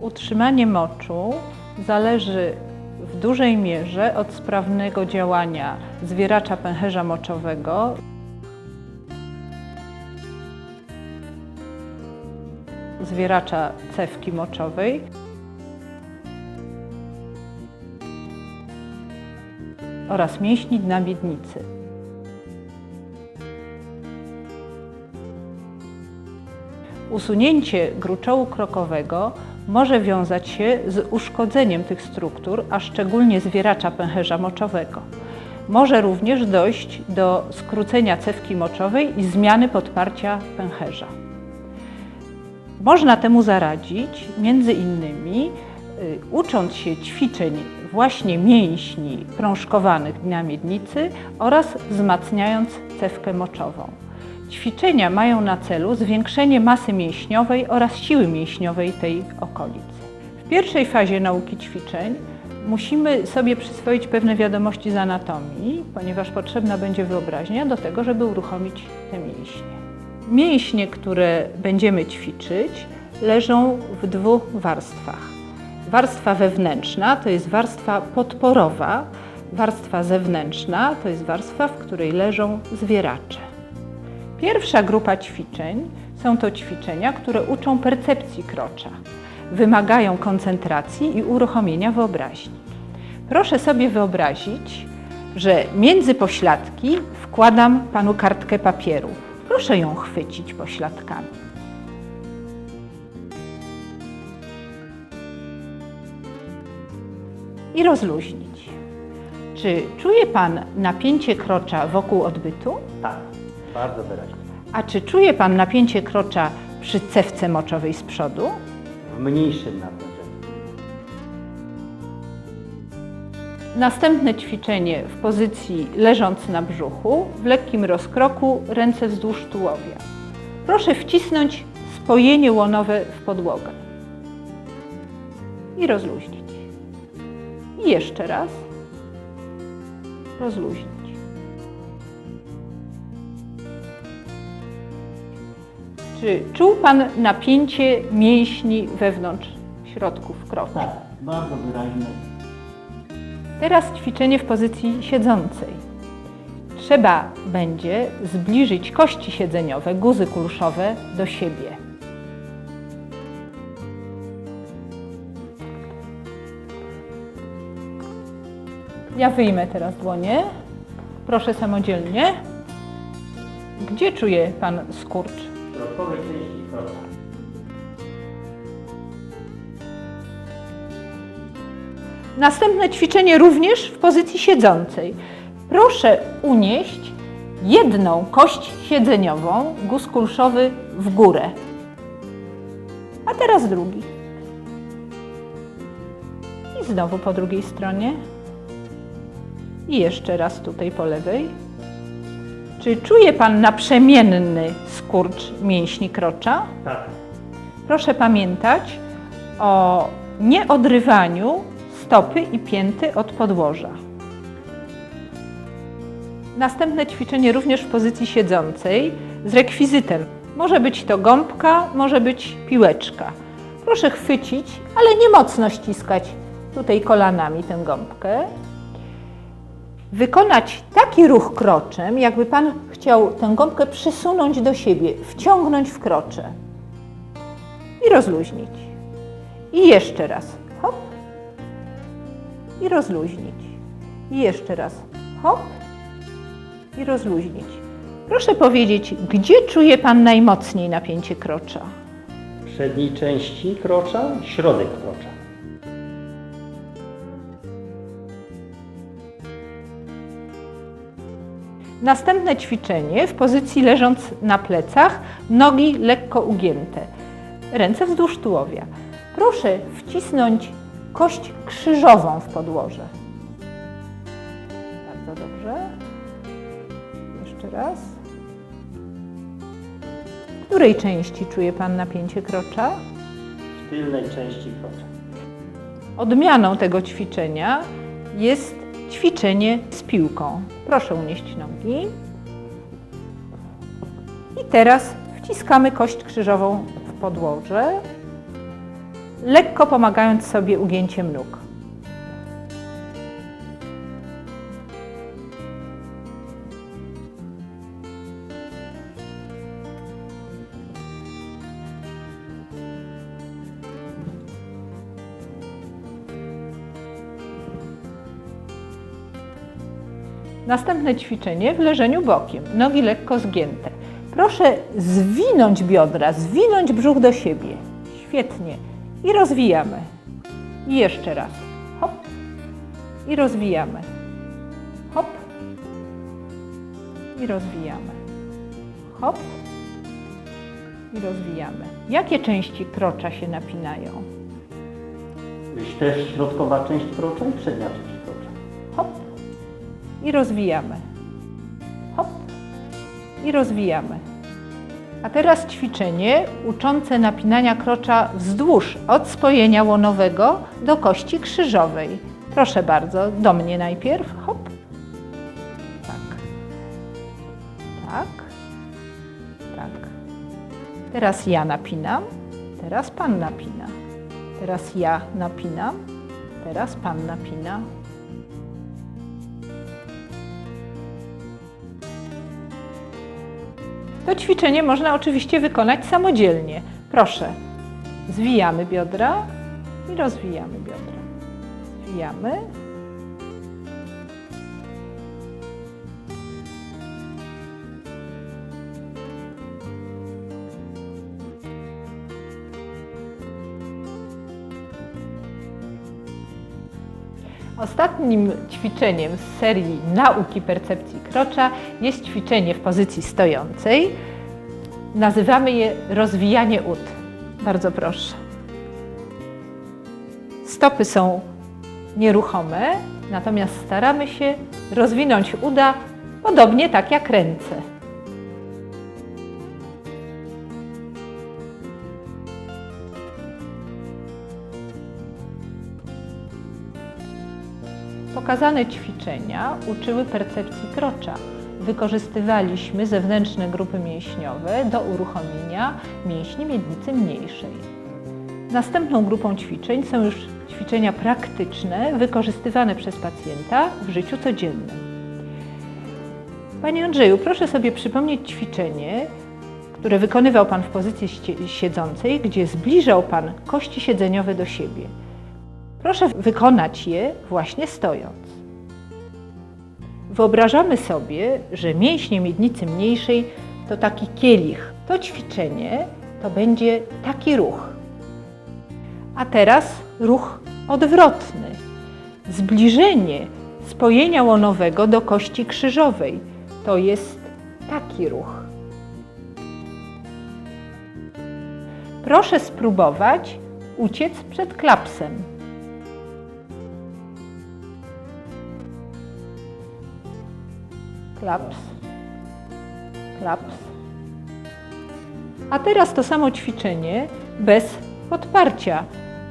Utrzymanie moczu zależy w dużej mierze od sprawnego działania zwieracza pęcherza moczowego. Zwieracza cewki moczowej. oraz mięśni dna miednicy. Usunięcie gruczołu krokowego może wiązać się z uszkodzeniem tych struktur, a szczególnie zwieracza pęcherza moczowego. Może również dojść do skrócenia cewki moczowej i zmiany podparcia pęcherza. Można temu zaradzić między innymi y, ucząc się ćwiczeń właśnie mięśni prążkowanych dnia miednicy oraz wzmacniając cewkę moczową. Ćwiczenia mają na celu zwiększenie masy mięśniowej oraz siły mięśniowej tej okolicy. W pierwszej fazie nauki ćwiczeń musimy sobie przyswoić pewne wiadomości z anatomii, ponieważ potrzebna będzie wyobraźnia do tego, żeby uruchomić te mięśnie. Mięśnie, które będziemy ćwiczyć, leżą w dwóch warstwach. Warstwa wewnętrzna to jest warstwa podporowa, warstwa zewnętrzna to jest warstwa, w której leżą zwieracze. Pierwsza grupa ćwiczeń są to ćwiczenia, które uczą percepcji krocza. Wymagają koncentracji i uruchomienia wyobraźni. Proszę sobie wyobrazić, że między pośladki wkładam panu kartkę papieru. Proszę ją chwycić pośladkami. I rozluźnić. Czy czuje pan napięcie krocza wokół odbytu? Tak, bardzo wyraźnie. A czy czuje Pan napięcie krocza przy cewce moczowej z przodu? W mniejszym natężeniu. Następne ćwiczenie w pozycji leżąc na brzuchu, w lekkim rozkroku, ręce wzdłuż tułowia. Proszę wcisnąć spojenie łonowe w podłogę i rozluźnić. I jeszcze raz rozluźnić. Czy czuł Pan napięcie mięśni wewnątrz środków krocza? Tak, bardzo wyraźne. Teraz ćwiczenie w pozycji siedzącej. Trzeba będzie zbliżyć kości siedzeniowe, guzy kulszowe do siebie. Ja wyjmę teraz dłonie. Proszę samodzielnie. Gdzie czuje Pan skurcz? Następne ćwiczenie również w pozycji siedzącej. Proszę unieść jedną kość siedzeniową, guz kulszowy w górę. A teraz drugi. I znowu po drugiej stronie. I jeszcze raz tutaj po lewej. Czy czuje Pan naprzemienny skurcz mięśni krocza? Tak, Proszę pamiętać o nieodrywaniu stopy i pięty od podłoża. Następne ćwiczenie również w pozycji siedzącej z rekwizytem. Może być to gąbka, może być piłeczka. Proszę chwycić, ale nie mocno ściskać tutaj kolanami tę gąbkę. Wykonać taki ruch kroczem, jakby Pan chciał tę gąbkę przysunąć do siebie, wciągnąć w krocze i rozluźnić. I jeszcze raz. Hop. I rozluźnić. I jeszcze raz. Hop. I rozluźnić. Proszę powiedzieć, gdzie czuje Pan najmocniej napięcie krocza? przedniej części krocza, środek krocza. Następne ćwiczenie w pozycji leżąc na plecach, nogi lekko ugięte, ręce wzdłuż tułowia. Proszę wcisnąć kość krzyżową w podłoże. Bardzo dobrze. Jeszcze raz. W której części czuje Pan napięcie krocza? W tylnej części krocza. Odmianą tego ćwiczenia jest ćwiczenie z piłką. Proszę unieść nogi. I teraz wciskamy kość krzyżową w podłoże. lekko pomagając sobie ugięciem nóg. Następne ćwiczenie w leżeniu bokiem, nogi lekko zgięte. Proszę zwinąć biodra, zwinąć brzuch do siebie. Świetnie. I rozwijamy. I jeszcze raz. Hop. I rozwijamy. Hop. I rozwijamy. Hop. I rozwijamy. Jakie części krocza się napinają? Też środkowa część krocza i przednia część. I rozwijamy. Hop. I rozwijamy. A teraz ćwiczenie uczące napinania krocza wzdłuż od spojenia łonowego do kości krzyżowej. Proszę bardzo, do mnie najpierw. Hop. Tak. Tak. Tak. Teraz ja napinam. Teraz pan napina. Teraz ja napinam. Teraz pan napina. To ćwiczenie można oczywiście wykonać samodzielnie. Proszę, zwijamy biodra i rozwijamy biodra. Zwijamy. Ostatnim ćwiczeniem z serii nauki percepcji krocza jest ćwiczenie w pozycji stojącej. Nazywamy je rozwijanie ud. Bardzo proszę. Stopy są nieruchome, natomiast staramy się rozwinąć uda podobnie tak jak ręce. Pokazane ćwiczenia uczyły percepcji krocza. Wykorzystywaliśmy zewnętrzne grupy mięśniowe do uruchomienia mięśni miednicy mniejszej. Następną grupą ćwiczeń są już ćwiczenia praktyczne wykorzystywane przez pacjenta w życiu codziennym. Panie Andrzeju, proszę sobie przypomnieć ćwiczenie, które wykonywał Pan w pozycji siedzącej, gdzie zbliżał Pan kości siedzeniowe do siebie. Proszę wykonać je właśnie stojąc. Wyobrażamy sobie, że mięśnie miednicy mniejszej to taki kielich. To ćwiczenie to będzie taki ruch. A teraz ruch odwrotny. Zbliżenie spojenia łonowego do kości krzyżowej to jest taki ruch. Proszę spróbować uciec przed klapsem. Klaps. Klaps. A teraz to samo ćwiczenie bez podparcia.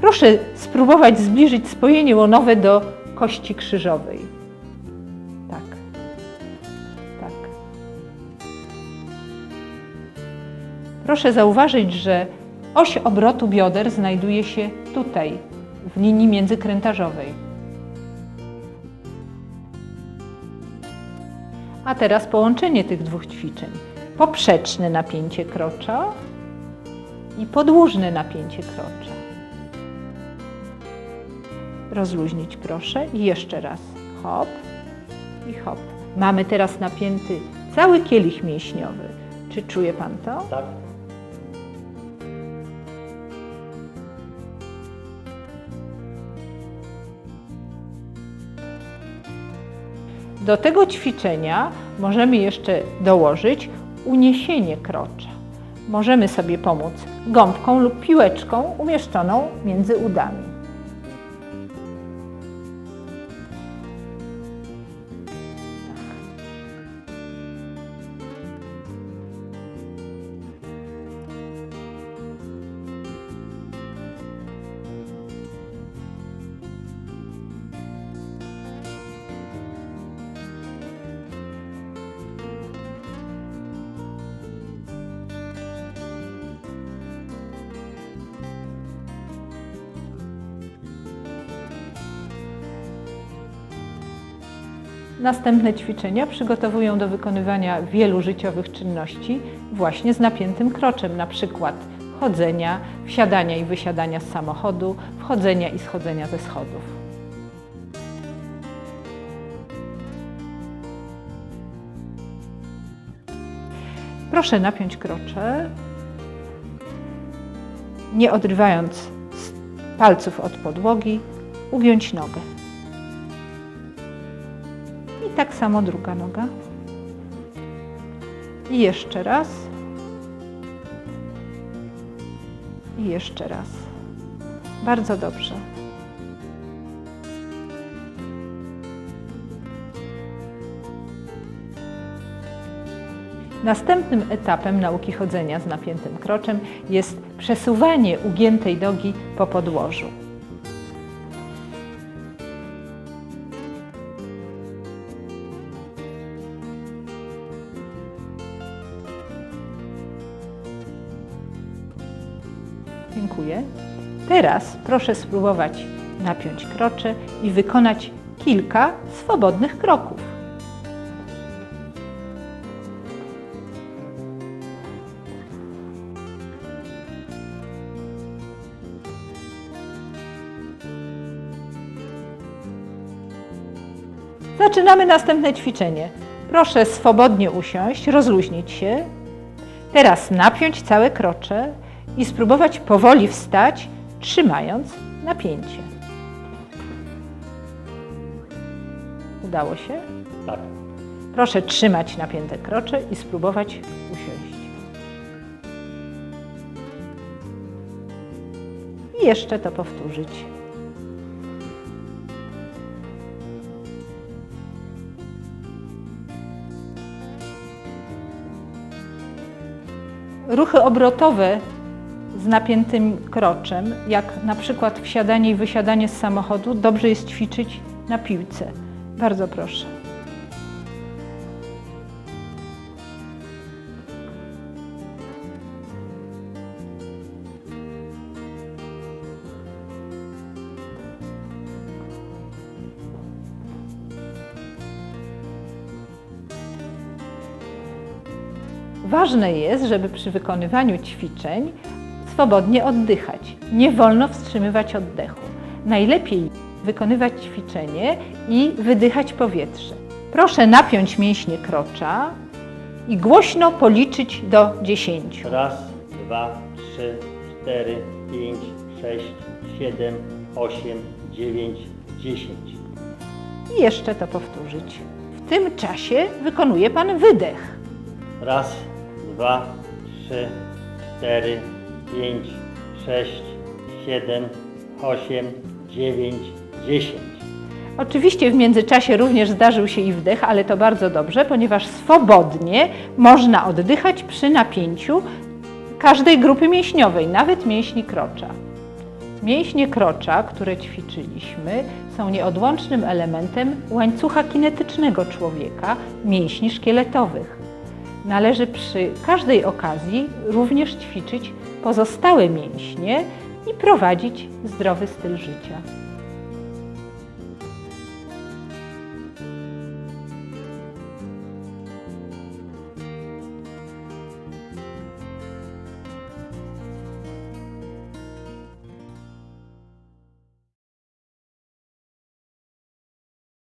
Proszę spróbować zbliżyć spojenie łonowe do kości krzyżowej. Tak. Tak. Proszę zauważyć, że oś obrotu bioder znajduje się tutaj, w linii międzykrętarzowej. A teraz połączenie tych dwóch ćwiczeń. Poprzeczne napięcie krocza i podłużne napięcie krocza. Rozluźnić proszę i jeszcze raz. Hop i hop. Mamy teraz napięty cały kielich mięśniowy. Czy czuje Pan to? Tak? Do tego ćwiczenia możemy jeszcze dołożyć uniesienie krocza. Możemy sobie pomóc gąbką lub piłeczką umieszczoną między udami. Następne ćwiczenia przygotowują do wykonywania wielu życiowych czynności właśnie z napiętym kroczem, przykład chodzenia, wsiadania i wysiadania z samochodu, wchodzenia i schodzenia ze schodów. Proszę napiąć krocze, nie odrywając palców od podłogi, ugiąć nogę. Tak samo druga noga. I jeszcze raz. I jeszcze raz. Bardzo dobrze. Następnym etapem nauki chodzenia z napiętym kroczem jest przesuwanie ugiętej nogi po podłożu. Teraz proszę spróbować napiąć krocze i wykonać kilka swobodnych kroków. Zaczynamy następne ćwiczenie. Proszę swobodnie usiąść, rozluźnić się. Teraz napiąć całe krocze i spróbować powoli wstać, trzymając napięcie. Udało się? Tak. Proszę trzymać napięte krocze i spróbować usiąść. I jeszcze to powtórzyć. Ruchy obrotowe z napiętym kroczem, jak na przykład wsiadanie i wysiadanie z samochodu, dobrze jest ćwiczyć na piłce. Bardzo proszę. Ważne jest, żeby przy wykonywaniu ćwiczeń swobodnie oddychać. Nie wolno wstrzymywać oddechu. Najlepiej wykonywać ćwiczenie i wydychać powietrze. Proszę napiąć mięśnie krocza i głośno policzyć do 10. Raz, dwa, trzy, cztery, pięć, sześć, siedem, osiem, dziewięć, dziesięć. I jeszcze to powtórzyć. W tym czasie wykonuje Pan wydech. Raz, dwa, trzy, cztery, pięć, sześć, siedem, osiem, dziewięć, dziesięć. Oczywiście w międzyczasie również zdarzył się i wdech, ale to bardzo dobrze, ponieważ swobodnie można oddychać przy napięciu każdej grupy mięśniowej, nawet mięśni krocza. Mięśnie krocza, które ćwiczyliśmy, są nieodłącznym elementem łańcucha kinetycznego człowieka, mięśni szkieletowych. Należy przy każdej okazji również ćwiczyć pozostałe mięśnie i prowadzić zdrowy styl życia.